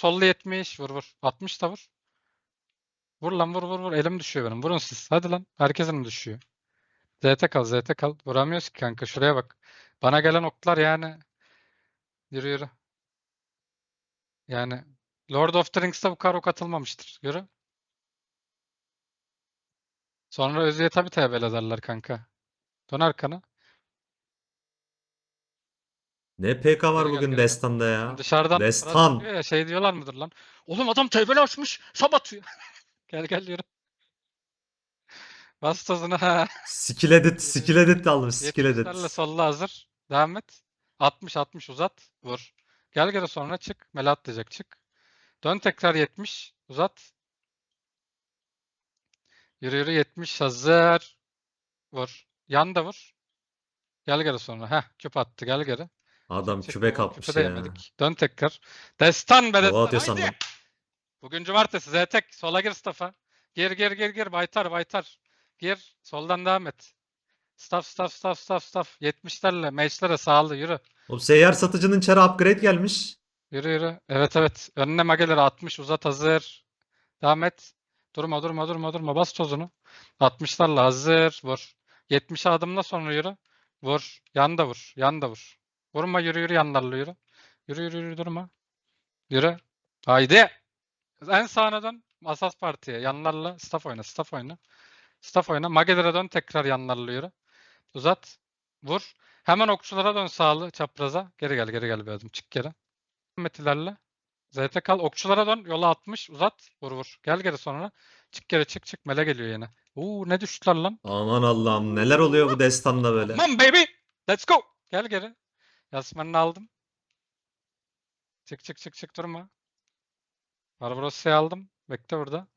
sollu 70. Vur vur. 60 da vur. Vur lan vur vur vur. Elim düşüyor benim. Vurun siz. Hadi lan. Herkesin düşüyor. ZT kal ZT kal. Vuramıyoruz ki kanka. Şuraya bak. Bana gelen oklar yani. Yürü yürü. Yani Lord of the Rings'te bu kadar ok atılmamıştır. Yürü. Sonra Özü'ye tabii tebel ederler kanka. Dön arkana. Ne PK var gel, bugün gel. Destanda ya. Dışarıdan Destan. diyor ya, şey diyorlar mıdır lan? Oğlum adam tebel açmış. Sab atıyor. Gel gel yürü. Bas tozunu ha. Skill edit, skill edit almış. Skill edit. 70'lerle solla hazır. Devam et. 60 60 uzat. Vur. Gel geri sonra çık. Mele atlayacak çık. Dön tekrar 70. Uzat. Yürü yürü 70 hazır. Vur. Yan da vur. Gel geri sonra. Heh küp attı gel geri. Adam atmış küpe de ya. yemedik. Dön tekrar. Destan be destan. atıyor Haydi. sandım. Bugün cumartesi. Zetek. Sola gir staff'a. Gir gir gir gir. Baytar baytar. Gir. Soldan devam et. Staff staff staff staff staff. 70'lerle. Mage'lere sağlı yürü. O seyyar satıcının çarı upgrade gelmiş. Yürü yürü. Evet evet. Önüne mageleri 60 uzat hazır. Devam et. Durma durma durma durma. Bas tozunu. 60'larla hazır. Vur. 70 adımla sonra yürü. Vur. Yan da vur. Yan da vur. Vurma yürü yürü yanlarla yürü. Yürü yürü yürü durma. Yürü. Haydi. En sağına dön. Asas partiye. Yanlarla staff oyna. Staff oyna. Staff oyna. Magelere dön tekrar yanlarla yürü. Uzat. Vur. Hemen okçulara dön sağlı çapraza. Geri gel geri gel bir adım. Çık geri. Metilerle. ZT kal. Okçulara dön. Yola 60. Uzat. Vur vur. Gel geri sonra. Çık geri çık çık. Mele geliyor yine. Uuu ne düştüler lan. Aman Allah'ım neler oluyor bu Destan'da böyle. On baby. Let's go. Gel geri. Yasmanını aldım. Çık çık çık çık durma. Barbaros'u aldım. Bekle burada.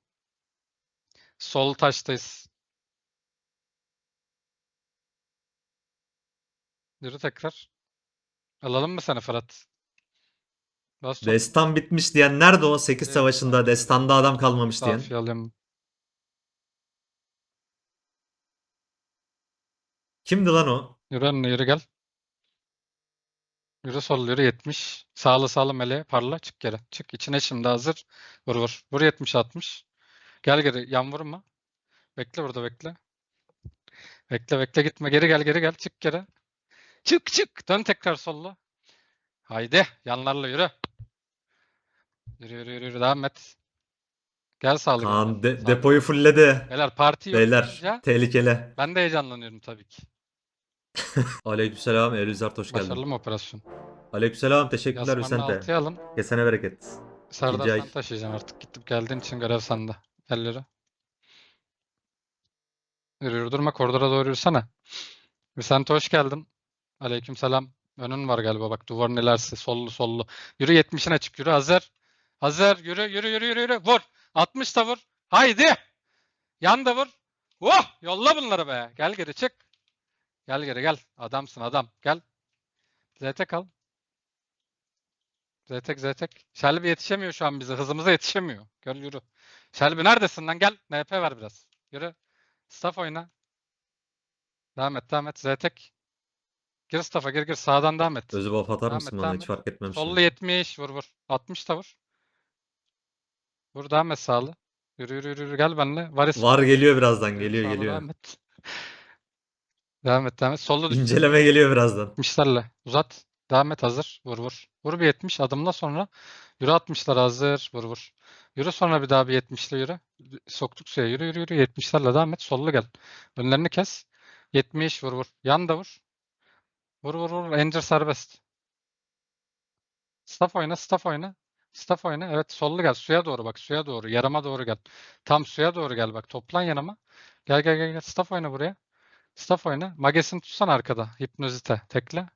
Sol taştayız. Yürü tekrar. Alalım mı seni Fırat? Bas. Destan bitmiş diyen nerede o 8 Evet. savaşında Destan'da adam kalmamış diyen. Safi alayım. Kimdi lan o? Yürü önüne yürü gel. Yürü sol yürü 70. Sağlı sağlı mele parla çık geri. Çık içine şimdi hazır. Vur vur. Vur 70 60. Gel geri yan vurma. Bekle burada bekle. Bekle bekle gitme geri gel geri gel çık geri. Çık çık dön tekrar solla. Haydi yanlarla yürü. Yürü yürü yürü, yürü devam et. Gel sağlı Kaan de- depoyu fullledi. Beyler parti Beyler yapınca tehlikeli. ben de heyecanlanıyorum tabii ki. Aleykümselam Elvizart hoş geldin. Başarılı mı operasyon? Aleykümselam teşekkürler Yasmanı Vicente. altıya alın. Kesene bereket. Serdar ay. sen taşıyacaksın artık. Gidip geldiğin için görev sende. Gel yürü. Yürü yürü durma koridora doğru yürüsene. Vicente hoş geldin. Aleykümselam. Önün var galiba bak duvarın ilerisi. Sollu sollu. Yürü 70'ine çık yürü hazır. Hazır yürü yürü yürü yürü yürü. Vur. 60 da vur. Haydi. Yan da vur. Oh yolla bunları be. Gel geri çık. Gel geri gel. Adamsın adam. Gel. ZT kal. Zetek Zetek. Shelby yetişemiyor şu an bize. Hızımıza yetişemiyor. Gel yürü. Shelby neredesin lan? Gel. NP ver biraz. Yürü. Staff oyna. Devam et devam et. Zetek. Gir staff'a gir gir. Sağdan devam et. Özü buff atar Devam mısın bana devam hiç et. fark etmemiştim. Sollu 70. Vur vur. 60 da vur. Vur devam et sağlı. Yürü yürü yürü. yürü. Gel benimle. Varis. Var geliyor birazdan geliyor sağlı geliyor. Devam et. Devam et devam et. Sollu düş. İnceleme geliyor birazdan. 70'lerle uzat. Devam et hazır. Vur vur. Vur bir 70 adımla sonra yürü 60'lar hazır. Vur vur. Yürü sonra bir daha bir 70'le yürü. Soktuk suya yürü yürü yürü 70'lerle devam et. Sollu gel. Önlerini kes. 70 vur vur. Yan da vur. Vur vur vur. Enter serbest. Staff oyna, staff oyna. Staff oyna. Evet sollu gel. Suya doğru bak. Suya doğru. Yarama doğru gel. Tam suya doğru gel bak. Toplan yanıma. Gel gel gel. gel. Staff oyna buraya. Staff oyna. Magesini tutsan arkada. Hipnozite. Tekle.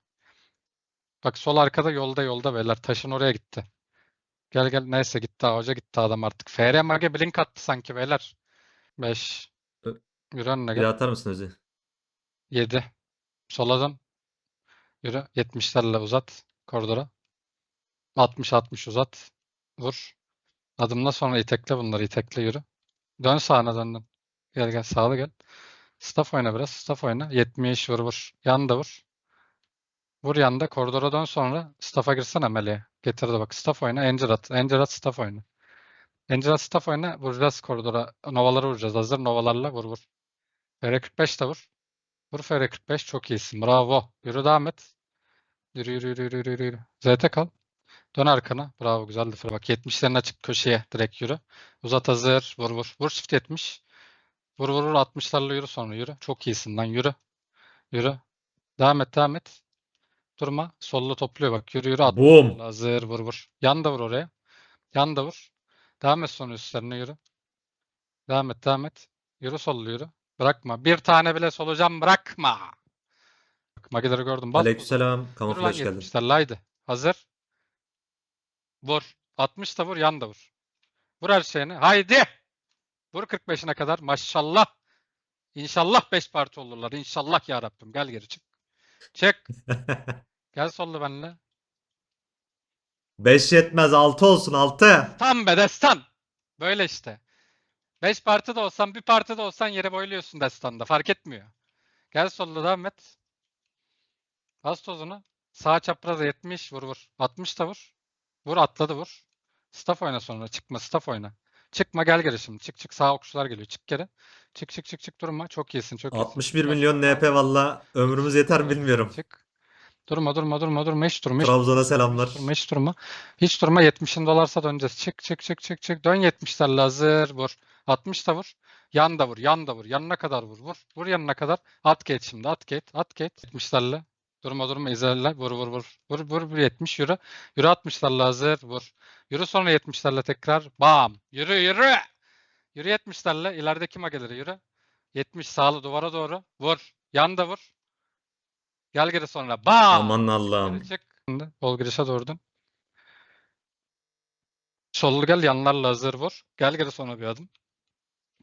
Bak sol arkada yolda yolda beyler. Taşın oraya gitti. Gel gel. Neyse gitti. Hoca gitti adam artık. FR Mage blink attı sanki beyler. 5. Ö- Yürü önüne Bir gel. daha atar mısın Özü? 7. Sola dön. Yürü. 70'lerle uzat. Koridora. 60-60 uzat. Vur. Adımla sonra itekle bunları. itekle yürü. Dön sağına dön dön. Gel gel. Sağlı gel. Staff oyna biraz. Staff oyna. 70 vur vur. Yan da vur. Vur yanda. Koridora dön sonra. Staff'a girsene meleğe. Getirdi bak. Staff oyna. Angel at. Angel at staff oyna. Angel at staff oyna. Vuracağız koridora. Novaları vuracağız. Hazır novalarla vur vur. FR45 de vur. Vur FR45. Çok iyisin. Bravo. Yürü devam et. Yürü yürü yürü yürü yürü. yürü. ZT kal. Dön arkana. Bravo güzel defa. Bak 70'lerin açık köşeye direkt yürü. Uzat hazır. Vur vur. Vur çift 70. Vur vur vur 60'larla yürü sonra yürü. Çok iyisin lan yürü. Yürü. Devam et devam et. Durma. Sollu topluyor bak. Yürü yürü. 60 Boom. Hazır vur vur. Yan da vur oraya. Yan da vur. Devam et sonra üstlerine yürü. Devam et devam et. Yürü sollu yürü. Bırakma. Bir tane bile solucan bırakma. Bak Magileri gördüm. Bas. Aleykümselam. Kamuflaj geldin. 70'lerle haydi. Hazır. Vur. 60 da vur, yan da vur. Vur her şeyini. Haydi. Vur 45'ine kadar. Maşallah. İnşallah 5 parti olurlar. İnşallah ya Rabbim. Gel geri çık. Çık. Gel sollu benimle. 5 yetmez 6 olsun 6. Tam be destan. Böyle işte. 5 parti de olsan, bir parti de olsan yere boyluyorsun destanda. Fark etmiyor. Gel sollu devam et. Bas tozunu. Sağ çapraz 70 vur vur. 60 da vur. Vur atladı vur. Staff oyna sonra. Çıkma staff oyna. Çıkma gel geri şimdi. Çık çık sağ okçular geliyor. Çık geri. Çık çık çık çık durma. Çok iyisin çok iyisin. 61 Dön milyon. NP valla ömrümüz yeter mi bilmiyorum. Çık. Durma durma durma durma. Hiç durma. Hiç Trabzon'a selamlar. Hiç durma. Hiç durma. Hiç durma. 70'in dolarsa döneceğiz. Çık çık çık çık çık. Dön 70'lerle hazır. Vur. 60 da vur. Yan da vur. Yan da vur. Yanına kadar vur. Vur. Vur yanına kadar. At geç şimdi. At geç. At geç. 70'lerle. Durma durma izlerler. Vur vur vur. Vur vur vur 70 yürü. Yürü 60'larla hazır. Vur. Yürü sonra 70'lerle tekrar. Bam. Yürü yürü. Yürü 70'lerle. ilerideki mageleri yürü. 70 sağlı duvara doğru. Vur. Yan da vur. Gel geri sonra. Bam. Aman Allah'ım. Geri çık. Şimdi Bol girişe doğru dön. Sollu gel yanlarla hazır vur. Gel geri sonra bir adım.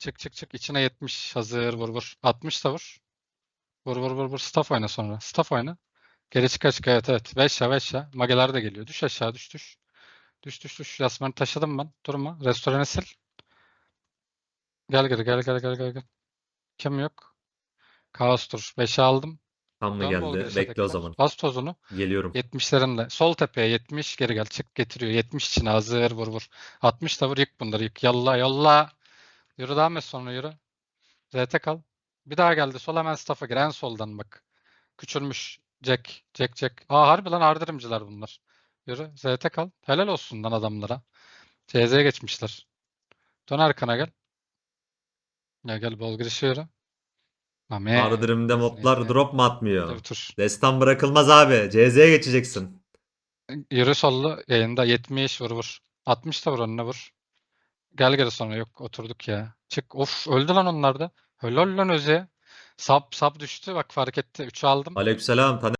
Çık çık çık. içine 70 hazır vur vur. 60 da vur. Vur vur vur vur. Staff oyna sonra. Staff oyna. Geri çık çık evet evet. 5 ya 5 ya. Mageler de geliyor. Düş aşağı düş düş. Düş düş düş. Yasmanı taşıdım ben. Durma. Restoranı sil. Gel geri gel gel gel gel gel. Kim yok? Kaos tur. 5'e aldım. Tam mı Dön geldi? Bekle o zaman. Bas tozunu. Geliyorum. 70'lerinle. Sol tepeye 70 geri gel. Çık getiriyor. 70 içine hazır vur vur. 60 da vur yık bunları yık. Yalla yalla. Yürü devam et sonra yürü. ZT kal. Bir daha geldi. Sol hemen staff'a gir. En soldan bak. Küçülmüş. Jack. Jack Jack. Aa harbi lan ardırımcılar bunlar. Yürü. ZT kal. Helal olsun lan adamlara. CZ'ye geçmişler. Dön arkana gel. Gel gel bol girişe yürü. Mame. Ardırımda moblar Neyse. drop mu atmıyor? Dur, dur. Destan bırakılmaz abi. CZ'ye geçeceksin. Yürü sollu yayında 70 vur vur. 60 da vur önüne vur. Gel geri sonra yok oturduk ya. Çık of öldü lan onlar da. Helal lan Öz'e. Sap sap düştü bak fark etti. 3'ü aldım. Aleykümselam. Taner